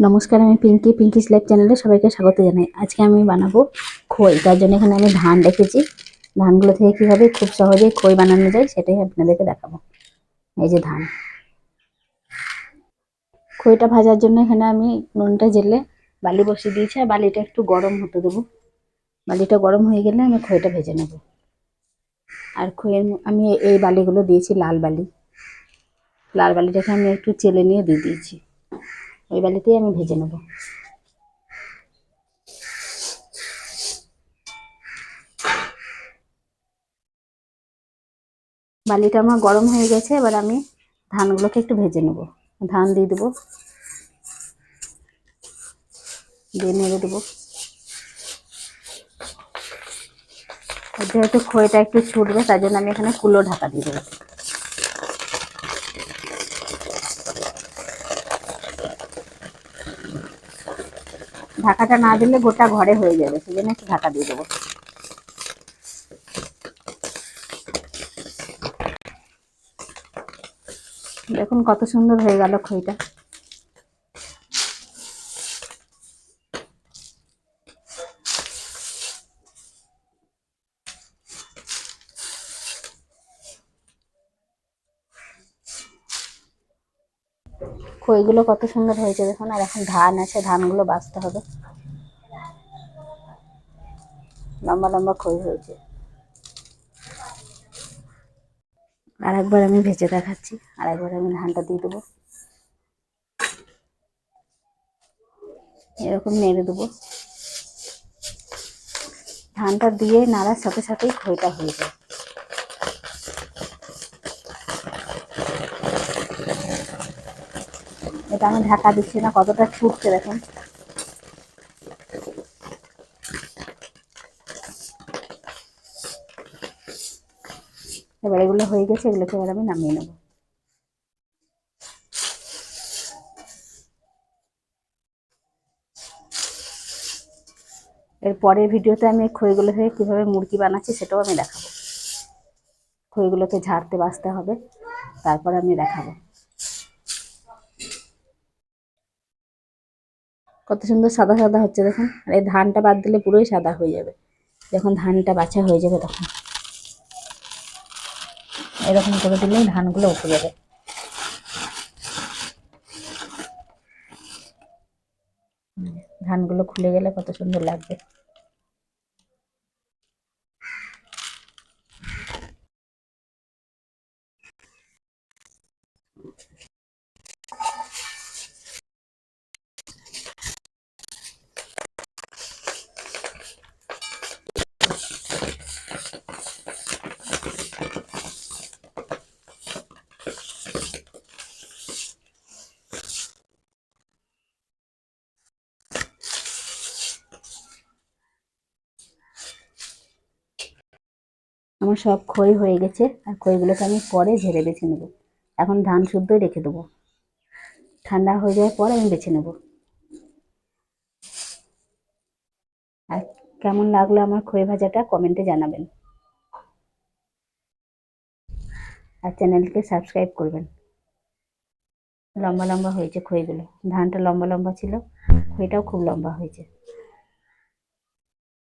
নমস্কার, আমি পিঙ্কি পিঙ্কি লাইফ চ্যানেলে সবাইকে স্বাগত জানাই। আজকে আমি বানাবো খই। তার জন্য এখানে আমি ধান রেখেছি। ধানগুলো থেকে কীভাবে খুব সহজে খই বানানো যায় সেটাই আপনাদেরকে দেখাবো। এই যে ধান। খইটা ভাজার জন্য এখানে আমি নুনটা জেলে বালি বসিয়ে দিয়েছি। আর বালিটা একটু গরম হতে দেবো। বালিটা গরম হয়ে গেলে আমি খইটা ভেজে নেব। আর খইয়ের আমি এই বালিগুলো দিয়েছি লাল বালি। লাল বালিটাকে আমি একটু চেলে নিয়ে দিয়ে দিয়েছি। ওই বালিতেই আমি ভেজে নেব। বালিটা আমার গরম হয়ে গেছে, এবার আমি ধানগুলোকে একটু ভেজে নেব। ধান দিয়ে দেবো। দিয়ে নেড়ে দেবো। যেহেতু খইটা একটু ছুটবে, তার জন্য আমি এখানে কুলো ঢাকা দিয়ে দেবো। ঢাকাটা না দিলে গোটা ঘরে হয়ে যাবে, সেজন্য একটু ঢাকা দিয়ে দেবো। দেখুন কত সুন্দর হয়ে গেল খইটা। খইগুলো কত সুন্দর হয়েছে দেখুন, আর এখন ধান আছে, ধানগুলো বাঁচতে হবে। লম্বা লম্বা খই হয়েছে। আর একবার আমি ভেজে দেখাচ্ছি আর একবার আমি ধানটা দিয়ে দেবো। এরকম নেড়ে দেবো। ধানটা দিয়ে নাড়ার সাথে সাথেই খইটা হয়ে যায়। এটা আমি ঢাকা দিচ্ছি না, কতটা ছুটছে দেখুন। এবার এগুলো হয়ে গেছে, এগুলোকে এবার আমি নামিয়ে নেব। এর পরের ভিডিওতে আমি খইগুলো থেকে কীভাবে মুরগি বানাচ্ছি সেটাও আমি দেখাবো। খইগুলোকে ঝাড়তে, বাঁচতে হবে, তারপর আমি দেখাবো। কত সুন্দর সাদা সাদা হচ্ছে দেখুন। আর এই ধানটা বাদ দিলে পুরোই সাদা হয়ে যাবে। যখন ধানটা বাছা হয়ে যাবে তখন। এরকম করে দিলেই ধানগুলো উঠে যাবে। ধানগুলো খুলে গেলে কত সুন্দর লাগবে। আমার সব খই হয়ে গেছে, আর খইগুলোকে আমি পরে ঝেড়ে বেছে নেব। এখন ধান শুদ্ধই রেখে দেবো। ঠান্ডা হয়ে যাওয়ার পর আমি বেছে নেব। আর কেমন লাগল আমার খই ভাজাটা কমেন্টে জানাবেন। আর চ্যানেলকে সাবস্ক্রাইব করবেন। লম্বা লম্বা হয়েছে খইগুলো। ধানটা লম্বা লম্বা ছিল, খইটাও খুব লম্বা হয়েছে।